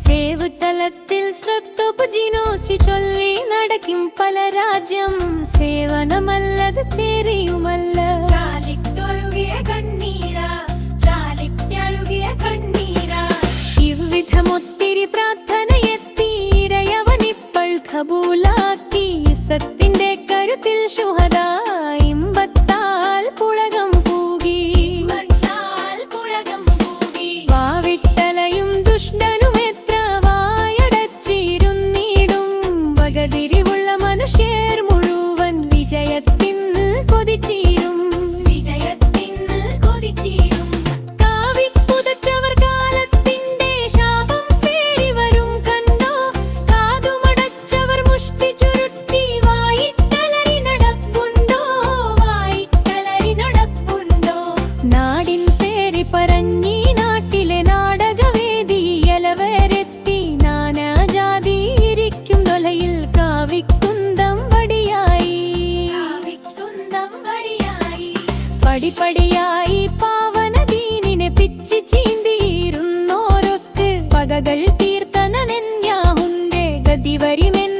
സേവുതലത്തിൽ സ്ട്രെപ്റ്റോപുജിനോസി ചൊല്ലി നടക്കും പല രാജ്യം സേവനമല്ലത് ചേരിയുമല്ല যায় പേര് പറഞ്ഞീ നാട്ടിലെ നാടകവേദിയലവരെത്തി നാനാജാതി ഇരിക്കും തൊലയിൽ കാവിക്കുന്തം വടിയായി. പടിപടിയായി പാവനദീനിനെ പിച്ച് ചീന്തിയിരുന്നോരൊക്ക് പകകൾ ഗതി വരിമെന്നത്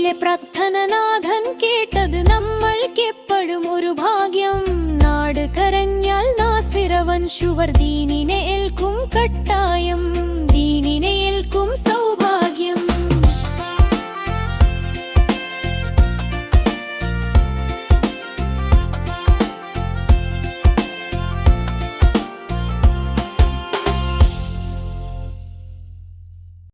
കരയിലെ പ്രഥനനാഥൻ കേട്ടത് നമ്മൾക്കെപ്പോഴും ഒരു ഭാഗ്യം. നാട് കരഞ്ഞാൽ നാസ്വിരവൻ ശുവർദീനിനെ ഏൽക്കും കട്ടായം. ദീനിനെ ഏൽക്കും